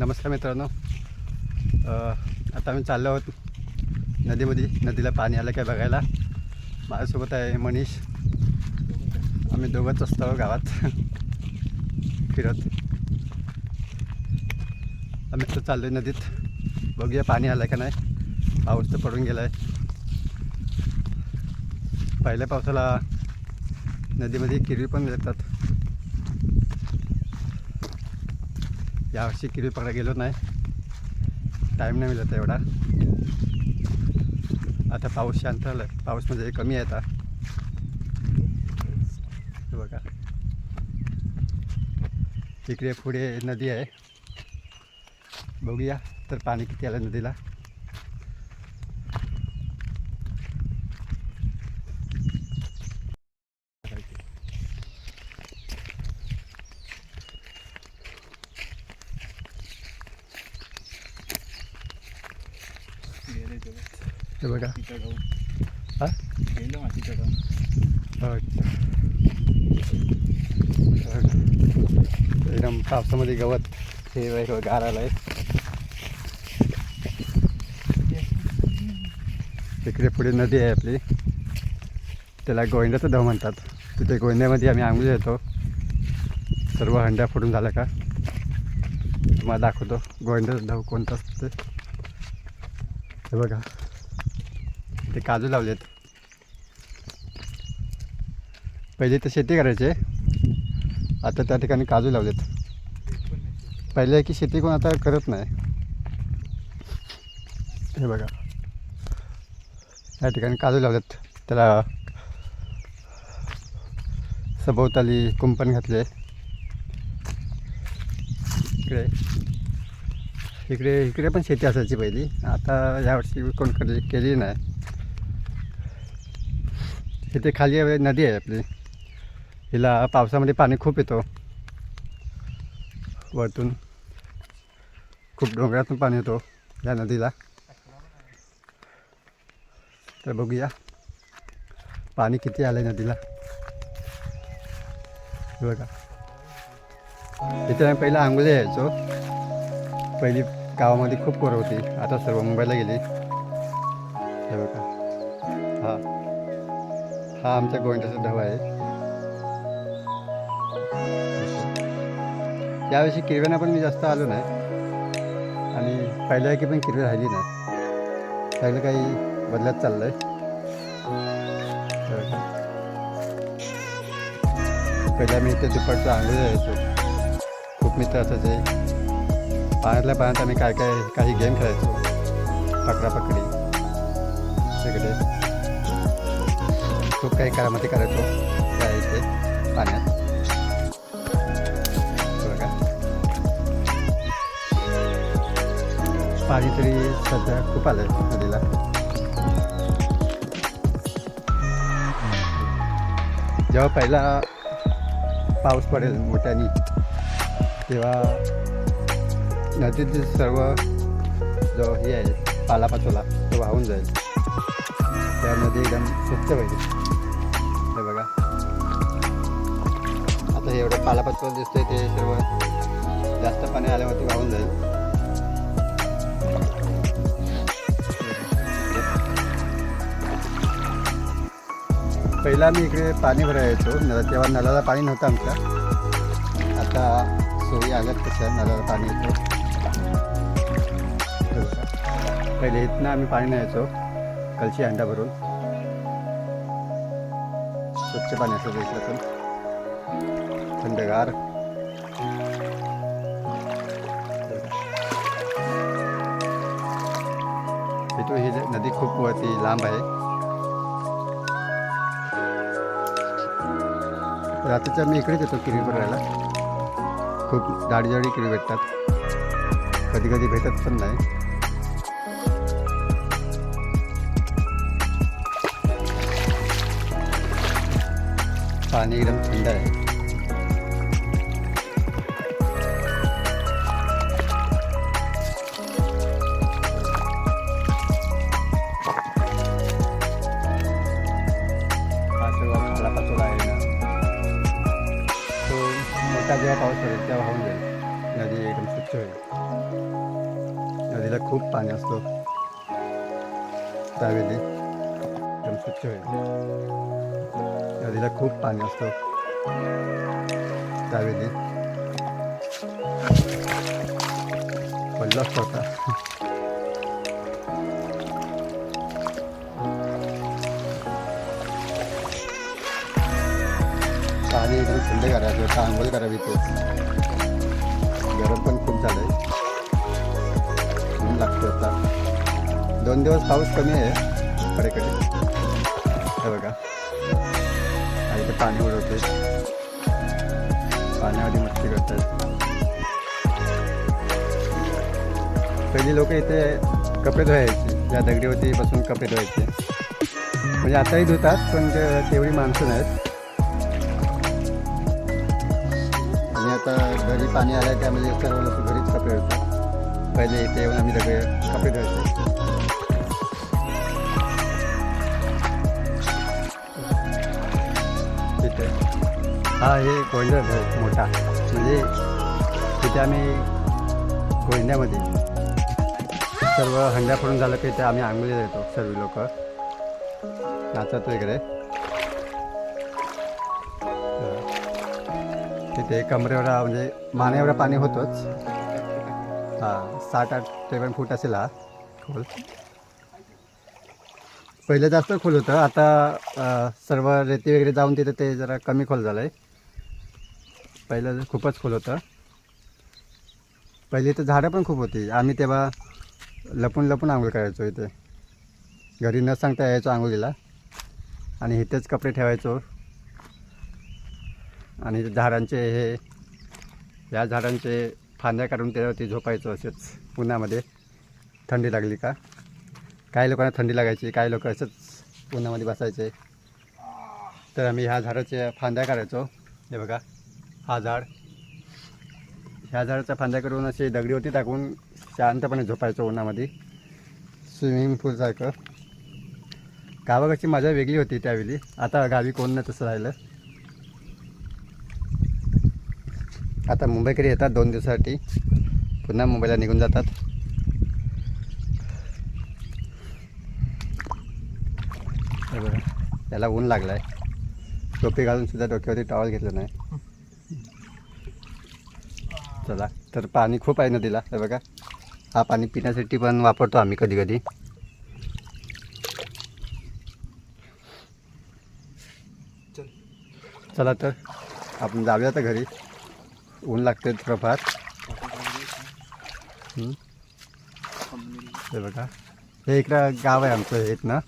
नमस्कार मित्रांनो. आता आम्ही चाललो आहोत नदीमध्ये. नदीला पाणी आलं काय बघायला. माझ्यासोबत आहे मनीष. आम्ही दोघंच असतो गावात. फिरत. आम्ही तर चाललो आहे नदीत. बघूया पाणी आलं का नाही. पाऊस तर पडून गेला आहे पहिल्या पावसाला नदीमध्ये किरवी पण मिळतात. यावर्षी किरवी पकडा गेलो नाही. टाईम नाही मिळत एवढा. आता पाऊस शांत झाला आहे पाऊस म्हणजे कमी आहे आता. बघा. इकडे पुढे नदी आहे. बघूया. तर पाणी किती आलं नदीला? हे बघा. हा? अच्छा. एकदम पावसामध्ये गवत हे वगैरे गार आलं आहे इकडे पुढे नदी आहे आपली. त्याला गोविंदाचं धाव म्हणतात. तिथे गोविंद्यामध्ये आम्ही आंघोळ येतो सर्व हंड्या फोडून झाल्या का? तुम्हाला दाखवतो. गोविंदाचं धाव कोणतं असतं ते. हे बघा. ते काजू लावलेत. पहिले तर शेती करायचे. आता त्या ठिकाणी काजू लावलेत. पहिले की शेती कोण आता करत नाही. हे बघा. या ठिकाणी काजू लावलेत. त्याला सभोवताली कुंपण घातले. इकडे. इकडे इकडे पण शेती असायची पहिली. आता यावर्षी कोण केली केली नाही. इथे खाली नदी आहे आपली. हिला पावसामध्ये पाणी खूप येतो. वरतून खूप डोंगरातून पाणी येतो या नदीला. तर बघूया पाणी किती आलं आहे नदीला बघा. इथे आम्ही पहिला आंघोळी यायचो. पहिली गावामध्ये खूप पोरं होती. आता सर्व मुंबईला गेली. हे बघा. हां. हा आमच्या गोविंदाचा ढवा आहे. यावर्षी किरव्यांना पण मी जास्त आलो नाही. आणि पहिल्या की पण किरवी राहिली नाही. पहिलं काही बदलत चाललं आहे पहिल्या मी ते दुपारचं आंघोळ यायचो खूप मित्र असायचे पाण्यातल्या पाण्यात आम्ही काय काय काही गेम खेळायचो. पकडापकडी. सगळे. तो काही करामध्ये करायचो. त्या इथे पाण्यात. बघा. पाणी तरी सध्या खूप आलं नदीला. जेव्हा पहिला पाऊस पडेल मोठ्याने तेव्हा नदीतील सर्व जो हे आहे पालापाचोला तो वाहून जाईल. त्या नदी एकदम स्वच्छ पाहिजे. हे बघा. आता हे एवढं पालापाचोला दिसतंय ते सर्व. जास्त पाणी आल्यावरती वाहून जाईल. पहिला मी इकडे पाणी भरायचो. यायचो नळ तेव्हा नळाला पाणी नव्हतं आमच्या. आता सोयी आल्यात तशा नळाला पाणी येतो. पहिले इथनं आम्ही पाणी न्यायचो. कलशी अंडा भरून. स्वच्छ पाणी असायचं पण थंडगार. इथून ही नदी खूप वरती लांब आहे. रात्रीच्या मी इकडेच येतो किरी करायला खूप जाडी जाडी किरी भेटतात. कधी कधी भेटत पण नाही. पाणी एकदम थंड आहे हा सर्व पालापाचोळा आहे ना तो मोठा जेव्हा पाऊस पडेल तेव्हा वाहून जाईल नदी एकदम एकदम स्वच्छ होईल नदीला खूप पाणी असतो त्यावेळी एकदम स्वच्छ होईल नदीला खूप पाणी असतं त्यावेळी पडलाच पडता पाणी एकदम थंड करायचं आता आंघोळ करावी ते गरम पण खूप झालं आहे ऊन लागतो आता दोन दिवस पाऊस कमी आहे कडेकडे हे बघा. आणि इथे पाणी उडवते पाण्यामध्ये मस्ती करतात पहिली लोक इथे कपडे धुवायचे. या दगडीवरती बसून कपडे धुवायचे. म्हणजे आताही धुतात पण ते- तेवढी माणसं नाहीत. आणि आता घरी पाणी आलं त्यामध्ये सर्व लोक घरीच कपडे धुतात. पहिले इथे येऊन आम्ही दगडे कपडे धुवायचे. तिथे हा हे गोंधळ आहे मोठा. म्हणजे तिथे आम्ही कोयंड्यामध्ये सर्व हंड्या पडून झालं की ते आम्ही आंघोळी येतो सर्व लोक. नाचत वगैरे. तिथे कमरेवर म्हणजे मानेवर पाणी होतंच. हां सात आठ सेवन फूट असेल हा खोल. पहिलं जास्त खोल होतं. आता सर्व रेती वगैरे जाऊन तिथे ते जरा कमी खोल झालं आहे पहिलं खूपच खोल होतं. पहिली तर झाडं पण खूप होती. आम्ही तेव्हा लपून लपून आंघोळ करायचो इथे. घरी न सांगता यायचो आंघोळीला. आणि इथेच कपडे ठेवायचो. आणि झाडांचे हे या झाडांचे फांद्या काढून त्यावरती झोपायचो असेच. उन्हामध्ये. थंडी लागली का? काही लोकांना थंडी लागायची काही लोक असंच उन्हामध्ये बसायचे. तर आम्ही ह्या झाडाच्या फांद्या काढायचो. हे बघा हा झाड. ह्या झाडाच्या फांद्या करून असे दगडीवरती टाकून शांतपणे झोपायचो उन्हामध्ये. स्विमिंग पूलसारखं गावाकडची मजा वेगळी होती त्यावेळी. आता गावी कोण नाही तसं राहिलं. आता मुंबईकडे येतात दोन दिवसासाठी. पुन्हा मुंबईला निघून जातात हे बघा त्याला ऊन लागलं आहे टोपी घालून सुद्धा डोक्यावरती टॉवल घेतलं नाही. चला तर पाणी खूप आहे नदीला हे बघा. हा पाणी पिण्यासाठी पण वापरतो आम्ही कधी कधी चला तर आपण जाऊया तर घरी. ऊन लागते थोडंफार. हे बघा. हे इकडं गाव आहे आमचं हे ना.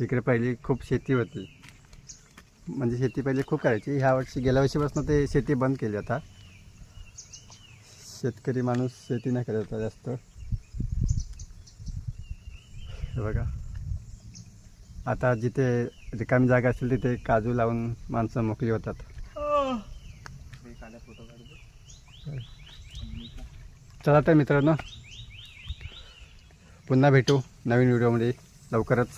इकडे पहिली खूप शेती होती. म्हणजे शेती पहिले खूप करायची. ह्या वर्षी गेल्या वर्षीपासून ते शेती बंद केली आता. शेतकरी माणूस शेती नाही करत आता जास्त. हे बघा. आता जिथे रिकामी जागा असेल तिथे काजू लावून माणसं मोकळी होतात. चला तर मित्रांनो पुन्हा भेटू नवीन व्हिडिओमध्ये. लवकरच.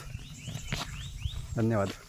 धन्यवाद.